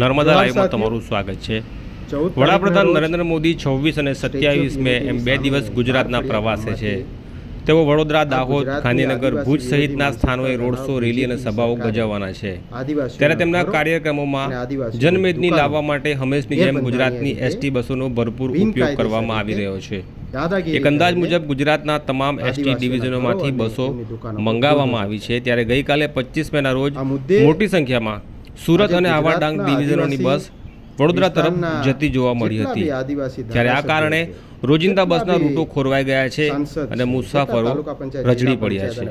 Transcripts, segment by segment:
નર્મદા લાઈવમાં તમારું સ્વાગત છે. વડાપ્રધાન નરેન્દ્ર મોદી છવ્વીસ અને સત્યાવીસ મે એમ બે દિવસ ગુજરાતના પ્રવાસે છે. તેઓ વડોદરા દાહોદ ગાંધીનગર ભુજ સહિતના સ્થાનોએ રોડ શો રેલી અને સભાઓ ગજાવવાના છે. ત્યારે તેમના કાર્યક્રમોમાં જનમેદની લાવવા માટે હંમેશની જેમ ગુજરાતની એસટી બસોનો ભરપૂર ઉપયોગ કરવામાં આવી રહ્યો છે. એક અંદાજ મુજબ ગુજરાતના તમામ એસટી ડિવિઝનોમાંથી બસો મંગાવવામાં આવી છે. ત્યારે ગઈકાલે પચીસ મેના રોજ મોટી સંખ્યામાં સુરત અને આવા ડાંગ ડિવિઝનોની બસ વડોદરા તરફ જતી જોવા મળી હતી. જ્યારે આ કારણે રોજિંદા બસના રૂટો ખોરવાઈ ગયા છે અને મુસાફરો રજડી પડ્યા છે.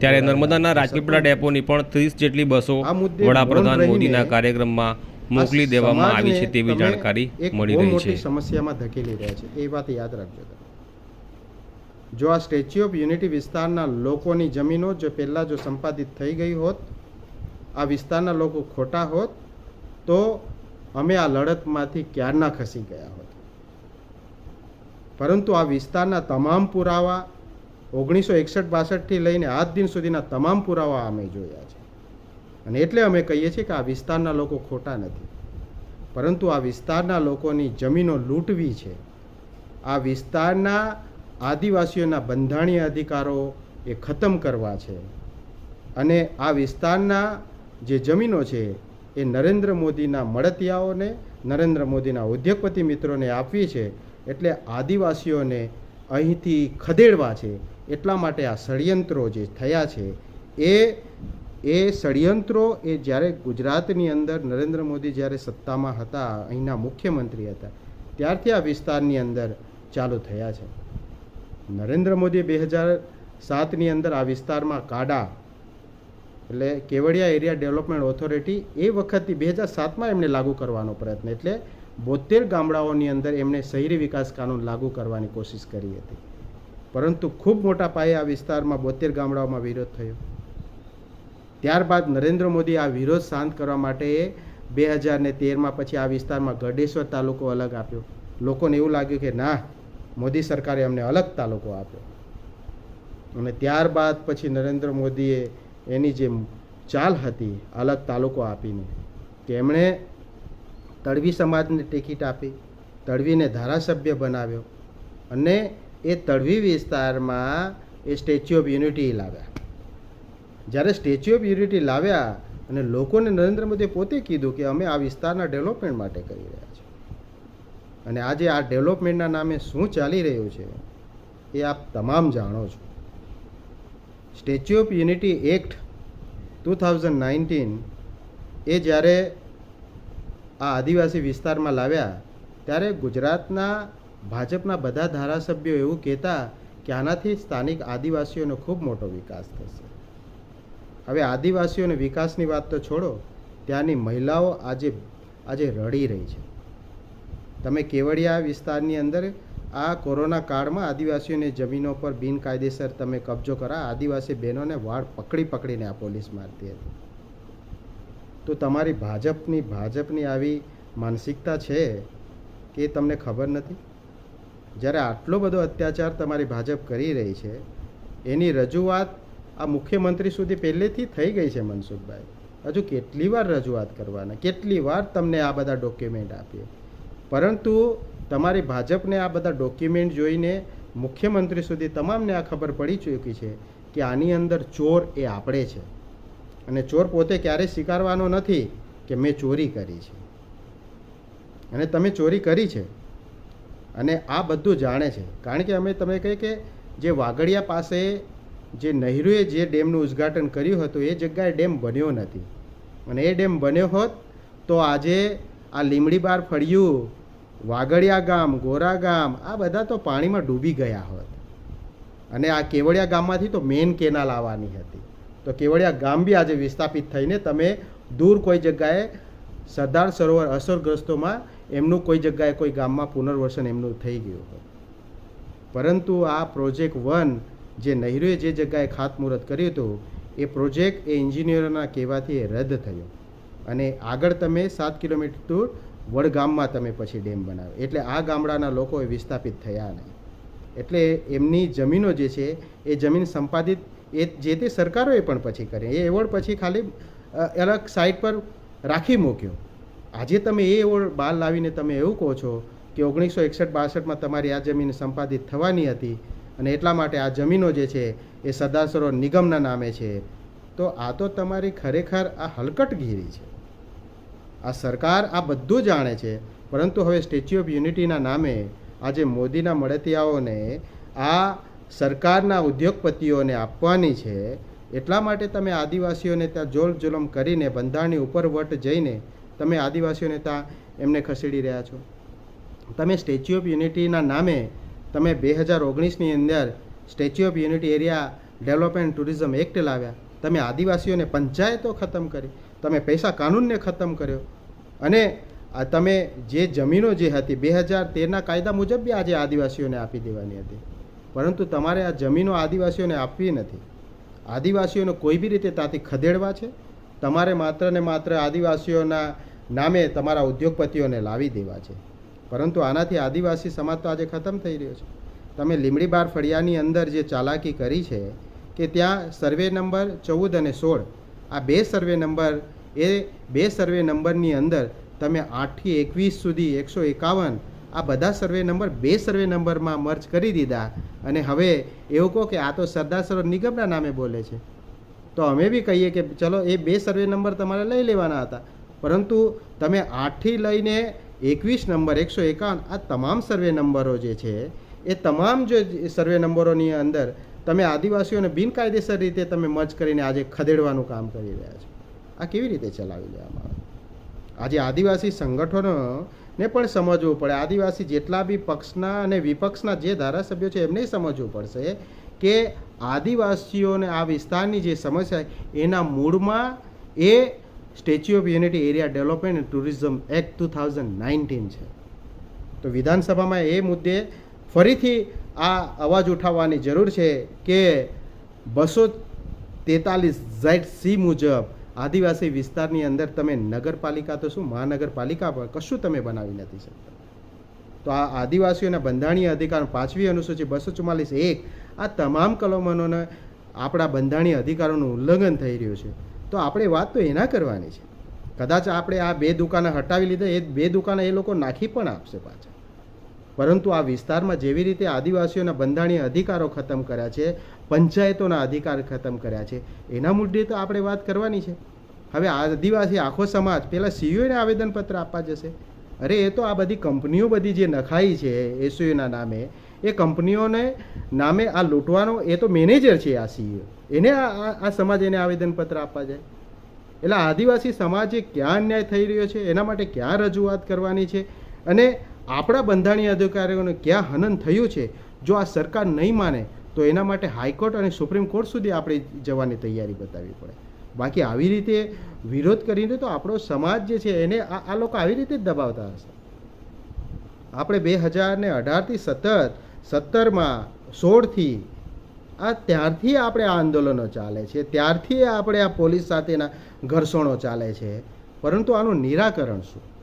ત્યારે નર્મદાના રાજપીપળા ડેપોની પણ ત્રીસ જેટલી બસો વડાપ્રધાન મોદીના કાર્યક્રમમાં મોકલી દેવામાં આવી છે તેવી જાણકારી મળી રહી છે. સમસ્યામાં ધકેલી રહ્યા છે. એ વાત યાદ રાખજો જો આ સ્ટેચ્યુ ઓફ યુનિટી વિસ્તારના લોકોની જમીનો જો પહેલાં જો સંપાદિત થઈ ગઈ હોત આ વિસ્તારના લોકો ખોટા હોત, તો અમે આ લડતમાંથી ક્યારના ખસી ગયા હોત? પરંતુ આ વિસ્તારના તમામ પુરાવા ઓગણીસો એકસઠ બાસઠથી લઈને આજ દિન સુધીના તમામ પુરાવા અમે જોયા છે. અને એટલે અમે કહીએ છીએ કે આ વિસ્તારના લોકો ખોટા નથી. પરંતુ આ વિસ્તારના લોકોની જમીનો લૂંટવી છે. આ વિસ્તારના આદિવાસીઓના બંધારણીય અધિકારો એ ખતમ કરવા છે. અને આ વિસ્તારના જે જમીનો છે, એ નરેન્દ્ર મોદીના મળતિયાઓને, નરેન્દ્ર મોદીના ઉદ્યોગપતિ મિત્રોને આપવી છે, એટલે આદિવાસીઓને અહીંથી ખદેડવા છે. એટલા માટે આ ષડયંત્રો જે થયા છે, એ એ ષડયંત્રો એ જ્યારે ગુજરાતની અંદર નરેન્દ્ર મોદી જ્યારે સત્તામાં હતા, અહીંના મુખ્યમંત્રી હતા, ત્યારથી આ વિસ્તારની અંદર ચાલુ થયા છે. નરેન્દ્ર મોદી બે હજાર સાતની અંદર આ વિસ્તારમાં કાડા એટલે કેવડિયા એરિયા ડેવલપમેન્ટ ઓથોરિટી એ વખતથી બે હજાર સાતમાં એમણે લાગુ કરવાનો પ્રયત્ન એટલે બોતેર ગામડાઓની અંદર એમણે શહેરી વિકાસ કાનૂન લાગુ કરવાની કોશિશ કરી હતી. પરંતુ ખૂબ મોટા પાયે આ વિસ્તારમાં બોતેર ગામડાઓમાં વિરોધ થયો. ત્યારબાદ નરેન્દ્ર મોદી આ વિરોધ શાંત કરવા માટે બે હજાર ને તેરમાં પછી આ વિસ્તારમાં ગઢેશ્વર તાલુકો અલગ આપ્યો. લોકોને એવું લાગ્યું કે ના, મોદી સરકારે અમને અલગ તાલુકો આપ્યો. અને ત્યારબાદ પછી નરેન્દ્ર મોદીએ એની જે ચાલ હતી, અલગ તાલુકો આપીને. કે એમણે તળવી સમાજને ટિકિટ આપી તળવીને ધારાસભ્ય બનાવ્યો અને એ તળવી વિસ્તારમાં એ સ્ટેચ્યુ ઓફ યુનિટી લાવ્યા. જ્યારે સ્ટેચ્યુ ઓફ યુનિટી લાવ્યા અને લોકોને નરેન્દ્ર મોદીએ પોતે કીધું કે અમે આ વિસ્તારના ડેવલપમેન્ટ માટે કરી રહ્યા છીએ. અને આજે આ ડેવલપમેન્ટના નામે શું ચાલી રહ્યું છે એ આપ તમામ જાણો છો. Statue of Unity act two thousand nineteen એ જ્યારે આ આદિવાસી વિસ્તારમાં લાવ્યા, ત્યારે ગુજરાતના ભાજપના બધા ધારાસભ્યો એવું કહેતા કે આનાથી સ્થાનિક આદિવાસીઓનો ખૂબ મોટો વિકાસ થશે. હવે આદિવાસીઓને વિકાસની વાત તો છોડો, ત્યાંની મહિલાઓ આજે આજે રડી રહી છે. તમે કેવડિયા વિસ્તારની અંદર આ કોરોના કાળમાં આદિવાસીઓની જમીનો પર બિનકાયદેસર તમે કબજો કરા. આદિવાસી બહેનોને વાળ પકડી પકડીને આ પોલીસ મારતી હતી. તો તમારી ભાજપની ભાજપની આવી માનસિકતા છે કે તમને ખબર નથી? જ્યારે આટલો બધો અત્યાચાર તમારી ભાજપ કરી રહી છે, એની રજૂઆત આ મુખ્યમંત્રી સુધી પહેલેથી થઈ ગઈ છે મનસુખભાઈ. હજુ કેટલી વાર રજૂઆત કરવાના? કેટલી વાર તમને આ બધા ડોક્યુમેન્ટ આપીએ? પરંતુ તમારી ભાજપને આ બધા ડોક્યુમેન્ટ જોઈને મુખ્યમંત્રી સુધી તમામને આ ખબર પડી ચૂકી છે કે આની અંદર ચોર એ આપણે છે. અને ચોર પોતે ક્યારેય સ્વીકારવાનો નથી કે મેં ચોરી કરી છે. અને તમે ચોરી કરી છે. અને આ બધું જાણે છે. કારણ કે અમે તમે કહી કે જે વાગડિયા પાસે જે નહેરુએ જે ડેમનું ઉદ્ઘાટન કર્યું હતું, એ જગ્યાએ ડેમ બન્યો નથી. અને એ ડેમ બન્યો હોત તો આજે આ લીમડી બાર ફળિયું વાગડિયા ગામ, ગોરા ગામ, આ બધા તો પાણીમાં ડૂબી ગયા હોત. અને આ કેવડિયા ગામમાંથી તો મેઇન કેનાલ આવવાની હતી. તો કેવડિયા ગામ બી આજે વિસ્થાપિત થઈને તમે દૂર કોઈ જગ્યાએ સરદાર સરોવર અસરગ્રસ્તોમાં એમનું કોઈ જગ્યાએ કોઈ ગામમાં પુનર્વસન એમનું થઈ ગયું હતું. પરંતુ આ પ્રોજેક્ટ વન જે નહેરુએ જે જગ્યાએ ખાતમુહૂર્ત કર્યું હતું, એ પ્રોજેક્ટ એ એન્જિનિયરોના કહેવાથી એ રદ થયો. અને આગળ તમે સાત કિલોમીટર દૂર વડગામમાં તમે પછી ડેમ બનાવ્યો એટલે આ ગામડાના લોકો એ વિસ્થાપિત થયા નહીં. એટલે એમની જમીનો જે છે, એ જમીન સંપાદિત, એ જે તે સરકારોએ પણ પછી કરી, એ એવોર્ડ પછી ખાલી અલગ સાઇટ પર રાખી મૂક્યો. આજે તમે એ એવોર્ડ બહાર લાવીને તમે એવું કહો છો કે ઓગણીસો એકસઠ બાસઠમાં તમારી આ જમીન સંપાદિત થવાની હતી અને એટલા માટે આ જમીનો જે છે, એ સરદાર સરોવર નિગમના નામે છે. તો આ તો તમારી ખરેખર આ હલકટગીરી છે. આ સરકાર આ બધું જાણે છે. પરંતુ હવે સ્ટેચ્યુ ઓફ યુનિટીના નામે આજે મોદીના મળતિયાઓને આ સરકારના ઉદ્યોગપતિઓને આપવાની છે. એટલા માટે તમે આદિવાસીઓને ત્યાં જોલ જુલમ કરીને બંધારણની ઉપર વટ જઈને તમે આદિવાસીઓને ત્યાં એમને ખસેડી રહ્યા છો. તમે સ્ટેચ્યુ ઓફ યુનિટીના નામે તમે બે હજાર ઓગણીસની અંદર Statue of Unity area development tourism act લાવ્યા. તમે આદિવાસીઓને પંચાયતો ખતમ કરી. તમે પૈસા કાનૂનને ખતમ કર્યો. અને તમે જે જમીનો જે હતી, બે હજાર તેરના કાયદા મુજબ બી આજે આદિવાસીઓને આપી દેવાની હતી. પરંતુ તમારે આ જમીનો આદિવાસીઓને આપવી નથી. આદિવાસીઓને કોઈ બી રીતે ત્યાંથી ખદેડવા છે. તમારે માત્ર ને માત્ર આદિવાસીઓના નામે તમારા ઉદ્યોગપતિઓને લાવી દેવા છે. પરંતુ આનાથી આદિવાસી સમાજ તો આજે ખતમ થઈ રહ્યો છે. તમે લીમડી બાર ફળિયાની અંદર જે ચાલાકી કરી છે, કે ત્યાં સર્વે નંબર ચૌદ અને સોળ આ બે સર્વે નંબર, એ બે સર્વે નંબરની અંદર તમે આઠથી એકવીસ સુધી એકસો એકાવન આ બધા સર્વે નંબર બે સર્વે નંબરમાં મર્જ કરી દીધા. અને હવે એવું કહો કે આ તો સરદાર સરોવર નિગમના નામે બોલે છે. તો અમે બી કહીએ કે ચલો એ બે સર્વે નંબર તમારે લઈ લેવાના હતા. પરંતુ તમે આઠથી લઈને એકવીસ નંબર, એકસો એકાવન આ તમામ સર્વે નંબરો જે છે, એ તમામ જે સર્વે નંબરોની અંદર તમે આદિવાસીઓને બિનકાયદેસર રીતે તમે મર્જ કરીને આજે ખદેડવાનું કામ કરી રહ્યા છો. આ કેવી રીતે ચલાવી લેવામાં આવે? આજે આદિવાસી સંગઠનોને પણ સમજવું પડે. આદિવાસી જેટલા બી પક્ષના અને વિપક્ષના જે ધારાસભ્યો છે એમને સમજવું પડશે કે આદિવાસીઓને આ વિસ્તારની જે સમસ્યા એના મૂળમાં એ Statue of Unity area development and tourism act two thousand nineteen છે. તો વિધાનસભામાં એ મુદ્દે ફરીથી આ અવાજ ઉઠાવવાની જરૂર છે કે બસો તેતાલીસ ઝેડ સી મુજબ આદિવાસી વિસ્તારની અંદર તમે નગરપાલિકા તો શું મહાનગરપાલિકા પણ કશું તમે બનાવી નથી શકતા. તો આ આદિવાસીઓના બંધારણીય અધિકાર પાંચમી અનુસૂચિ બસો ચુમ્માલીસ એક આ તમામ કલમોને આપણા બંધારણીય અધિકારોનું ઉલ્લંઘન થઈ રહ્યું છે. તો આપણે વાત તો એના કરવાની છે. કદાચ આપણે આ બે દુકાને હટાવી લીધા, એ બે દુકાને એ લોકો નાખી પણ આપશે પાછા. પરંતુ આ વિસ્તારમાં જેવી રીતે આદિવાસીઓના બંધારણીય અધિકારો ખતમ કર્યા છે, પંચાયતોના અધિકાર ખતમ કર્યા છે, એના મુદ્દે તો આપણે વાત કરવાની છે. હવે આદિવાસી આખો સમાજ પહેલાં સીઓને આવેદનપત્ર આપવા જશે. અરે, એ તો આ બધી કંપનીઓ બધી જે નખાઈ છે એસયુના નામે, એ કંપનીઓને નામે આ લૂંટવાનો એ તો મેનેજર છે આ સીઓ. એને આ સમાજ એને આવેદનપત્ર આપવા જાય. એટલે આદિવાસી સમાજે ક્યાં અન્યાય થઈ રહ્યો છે, એના માટે ક્યાં રજૂઆત કરવાની છે? અને આપણા બંધારણીય અધિકારીઓને ક્યાં હનન થયું છે, જો આ સરકાર નહીં માને, તો એના માટે હાઈકોર્ટ અને સુપ્રીમ કોર્ટ સુધી આપણે જવાની તૈયારી બતાવવી પડે. બાકી આવી રીતે વિરોધ કરીને તો આપણો સમાજ જે છે, એને આ લોકો આવી રીતે જ દબાવતા હશે. આપણે બે હજાર ને અઢારથી સતત સત્તરમાં, સોળથી, આ ત્યારથી આપણે આ આંદોલનો ચાલે છે. ત્યારથી આપણે આ પોલીસ સાથેના ઘર્ષણો ચાલે છે. પરંતુ આનું નિરાકરણ શું?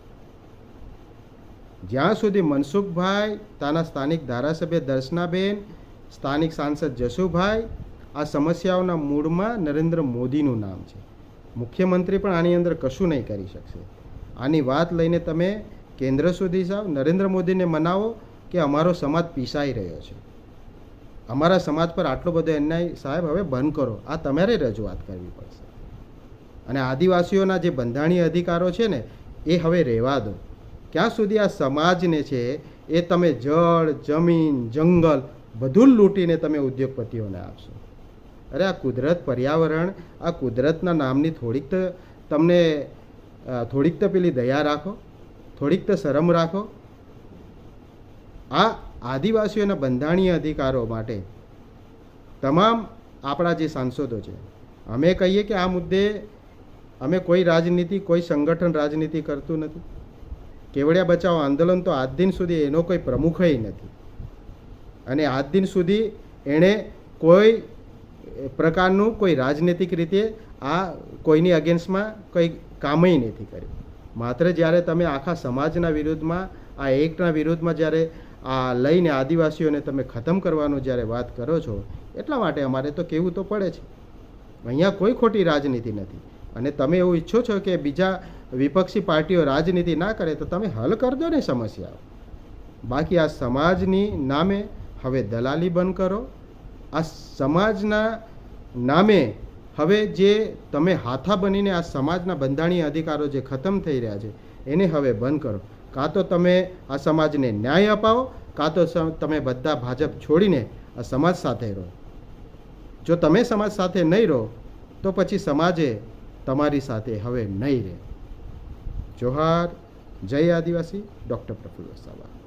જ્યાં સુધી મનસુખભાઈ તાના સ્થાનિક ધારાસભ્ય દર્શનાબેન, સ્થાનિક સાંસદ જશુભાઈ આ સમસ્યાઓના મૂળમાં નરેન્દ્ર મોદીનું નામ છે. મુખ્યમંત્રી પણ આની અંદર કશું નહીં કરી શકશે. આની વાત લઈને તમે કેન્દ્ર સુધી જાઓ, નરેન્દ્ર મોદીને મનાવો કે અમારો સમાજ પીસાઈ રહ્યો છે. અમારા સમાજ પર આટલો બધો અન્યાય સાહેબ હવે બંધ કરો. આ તમારે રજૂઆત કરવી પડશે. અને આદિવાસીઓના જે બંધારણીય અધિકારો છે ને, એ હવે રહેવા દો. ક્યાં સુધી આ સમાજને છે એ તમે જળ, જમીન, જંગલ બધું લૂંટીને તમે ઉદ્યોગપતિઓને આપશો. અરે આ કુદરત પર્યાવરણ, આ કુદરતના નામની થોડીક તો તમને થોડીક તો પેલી દયા રાખો, થોડીક તો શરમ રાખો. આ આદિવાસીઓના બંધારણીય અધિકારો માટે તમામ આપણા જે સાંસદો છે, અમે કહીએ કે આ મુદ્દે અમે કોઈ રાજનીતિ, કોઈ સંગઠન રાજનીતિ કરતું નથી. કેવડિયા બચાવ આંદોલન તો આજ દિન સુધી એનો કોઈ પ્રમુખય નથી. અને આજ દિન સુધી એણે કોઈ પ્રકારનું કોઈ રાજનૈતિક રીતે આ કોઈની અગેન્સ્ટમાં કંઈ કામય નથી કર્યું. માત્ર જ્યારે તમે આખા સમાજના વિરુદ્ધમાં, આ એકના વિરુદ્ધમાં જ્યારે આ લઈને આદિવાસીઓને તમે ખતમ કરવાનું જ્યારે વાત કરો છો, એટલા માટે અમારે તો કહેવું તો પડે છે. અહીંયા કોઈ ખોટી રાજનીતિ નથી. અને તમે એવું ઈચ્છો છો કે બીજા વિપક્ષી પાર્ટીઓ રાજનીતિ ના કરે, તો તમે હલ કરી દો ને સમસ્યાઓ. બાકી આ સમાજની નામે હવે દલાલી બંધ કરો. આ સમાજના નામે હવે જે તમે હાથા બનીને આ સમાજના બંધારણીય અધિકારો જે ખતમ થઈ રહ્યા છે, એને હવે બંધ કરો. કાં તો તમે આ સમાજને ન્યાય અપાવો, કાં તો તમે બધા ભાજપ છોડીને આ સમાજ સાથે રહો. જો તમે સમાજ સાથે નહીં રહો, તો પછી સમાજે તમારી સાથે હવે નહીં રહે. જોહાર જય આદિવાસી ડૉક્ટર પ્રફુલ્લ વસાવા.